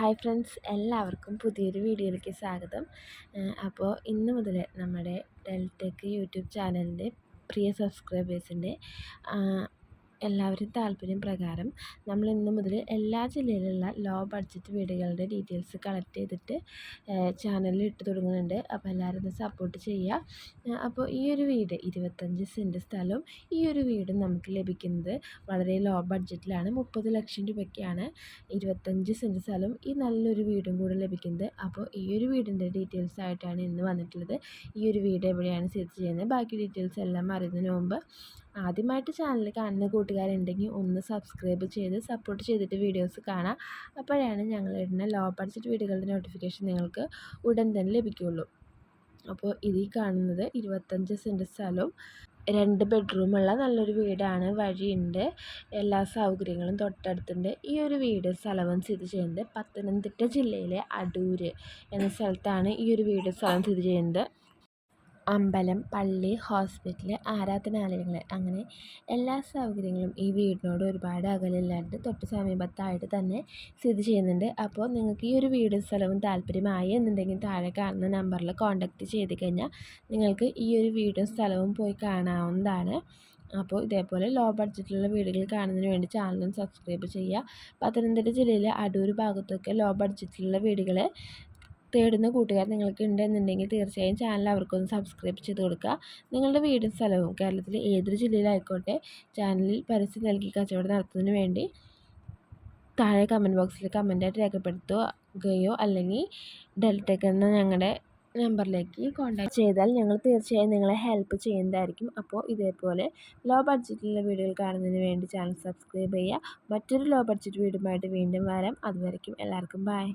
Hi friends എല്ലാവർക്കും പുതിയൊരു വീഡിയോയിലേക്ക് സ്വാഗതം. അപ്പോൾ ഇന്ന് മുതൽ നമ്മുടെ ഡെൽടെക് യൂട്യൂബ് ചാനലിന്റെ പ്രിയ സബ്സ്ക്രൈബേഴ്സിന്റെ എല്ലാവരും താല്പര്യം പ്രകാരം നമ്മൾ ഇന്ന് മുതൽ എല്ലാ ജില്ലയിലുള്ള ലോ ബഡ്ജറ്റ് വീടുകളുടെ ഡീറ്റെയിൽസ് കളക്ട് ചെയ്തിട്ട് ചാനലിൽ ഇട്ട് തുടങ്ങുന്നുണ്ട്. അപ്പോൾ എല്ലാവരും സപ്പോർട്ട് ചെയ്യുക. അപ്പോൾ ഈ ഒരു വീട് ഇരുപത്തഞ്ച് സെന്റ് സ്ഥലവും ഈ ഒരു വീടും നമുക്ക് ലഭിക്കുന്നത് വളരെ ലോ ബഡ്ജറ്റിലാണ് മുപ്പത് ലക്ഷം രൂപയ്ക്കാണ് ഇരുപത്തഞ്ച് സെന്റ് സ്ഥലവും ഈ നല്ലൊരു വീടും കൂടെ ലഭിക്കുന്നത്. അപ്പോൾ ഈ ഒരു വീടിന്റെ ഡീറ്റെയിൽസ് ആയിട്ടാണ് ഇന്ന് വന്നിട്ടുള്ളത്. ഈ ഒരു വീട് എവിടെയാണ് സ്ഥിതി ചെയ്യുന്നത്? ബാക്കി ഡീറ്റെയിൽസ് എല്ലാം അറിയുന്നതിന് മുമ്പ് ആദ്യമായിട്ട് ചാനൽ കാണുന്ന കൂട്ടുകാരുണ്ടെങ്കിൽ ഒന്ന് സബ്സ്ക്രൈബ് ചെയ്ത് സപ്പോർട്ട് ചെയ്തിട്ട് വീഡിയോസ് കാണാം. അപ്പോഴാണ് ഞങ്ങൾ ഇടുന്ന ലോ ബഡ്ജറ്റ് വീഡിയോകളുടെ നോട്ടിഫിക്കേഷൻ നിങ്ങൾക്ക് ഉടൻ തന്നെ ലഭിക്കുകയുള്ളൂ. അപ്പോൾ ഇതിൽ കാണുന്നത് ഇരുപത്തഞ്ച് സെന്റ് സ്ഥലവും രണ്ട് ബെഡ്റൂമുള്ള നല്ലൊരു വീടാണ്. വഴിയുണ്ട്. എല്ലാ സൗകര്യങ്ങളും തൊട്ടടുത്തുണ്ട്. ഈ ഒരു വീട് സ്ഥലവും സ്ഥിതി ചെയ്യുന്നത് പത്തനംതിട്ട ജില്ലയിലെ അടൂര് എന്ന സ്ഥലത്താണ് ഈ ഒരു വീട് സ്ഥലം സ്ഥിതി ചെയ്യുന്നത്. അമ്പലം പള്ളി ഹോസ്പിറ്റൽ ആരാധനാലയങ്ങൾ അങ്ങനെ എല്ലാ സൗകര്യങ്ങളും ഈ വീടിനോട് ഒരുപാട് അകലില്ലാണ്ട് തൊട്ട് സമീപത്തായിട്ട് തന്നെ സ്ഥിതി ചെയ്യുന്നുണ്ട്. അപ്പോൾ നിങ്ങൾക്ക് ഈ ഒരു വീടും സ്ഥലവും താല്പര്യമായി എന്നുണ്ടെങ്കിൽ താഴെ കാണുന്ന നമ്പറിൽ കോൺടാക്റ്റ് ചെയ്ത് കഴിഞ്ഞാൽ നിങ്ങൾക്ക് ഈ ഒരു വീടും സ്ഥലവും പോയി കാണാവുന്നതാണ്. അപ്പോൾ ഇതേപോലെ ലോ ബഡ്ജറ്റിലുള്ള വീടുകൾ കാണുന്നതിന് വേണ്ടി ചാനലും സബ്സ്ക്രൈബ് ചെയ്യുക. പത്തനംതിട്ട ജില്ലയിലെ അടൂർ ഭാഗത്തൊക്കെ ലോ ബഡ്ജറ്റിലുള്ള വീടുകൾ തേടുന്ന കൂട്ടുകാർ നിങ്ങൾക്ക് ഉണ്ടെന്നുണ്ടെങ്കിൽ തീർച്ചയായും ചാനൽ അവർക്കൊന്ന് സബ്സ്ക്രൈബ് ചെയ്ത് കൊടുക്കുക. നിങ്ങളുടെ വീടും സ്ഥലവും കേരളത്തിലെ ഏതൊരു ജില്ലയിലായിക്കോട്ടെ ചാനലിൽ പരസ്യം നൽകി കച്ചവടം നടത്തുന്നതിന് വേണ്ടി താഴെ കമന്റ് ബോക്സിൽ കമന്റായിട്ട് രേഖപ്പെടുത്തുകയോ അല്ലെങ്കിൽ ഡെൽറ്റെക് എന്ന ഞങ്ങളുടെ നമ്പറിലേക്ക് കോൺടാക്ട് ചെയ്താൽ ഞങ്ങൾ തീർച്ചയായും നിങ്ങളെ ഹെൽപ്പ് ചെയ്യുന്നതായിരിക്കും. അപ്പോൾ ഇതേപോലെ ലോ ബഡ്ജറ്റിലുള്ള വീഡിയോകൾ കാണുന്നതിന് വേണ്ടി ചാനൽ സബ്സ്ക്രൈബ് ചെയ്യുക. മറ്റൊരു ലോ ബഡ്ജറ്റ് വീടുമായിട്ട് വീണ്ടും വരാം. അതുവരയ്ക്കും എല്ലാവർക്കും ബൈ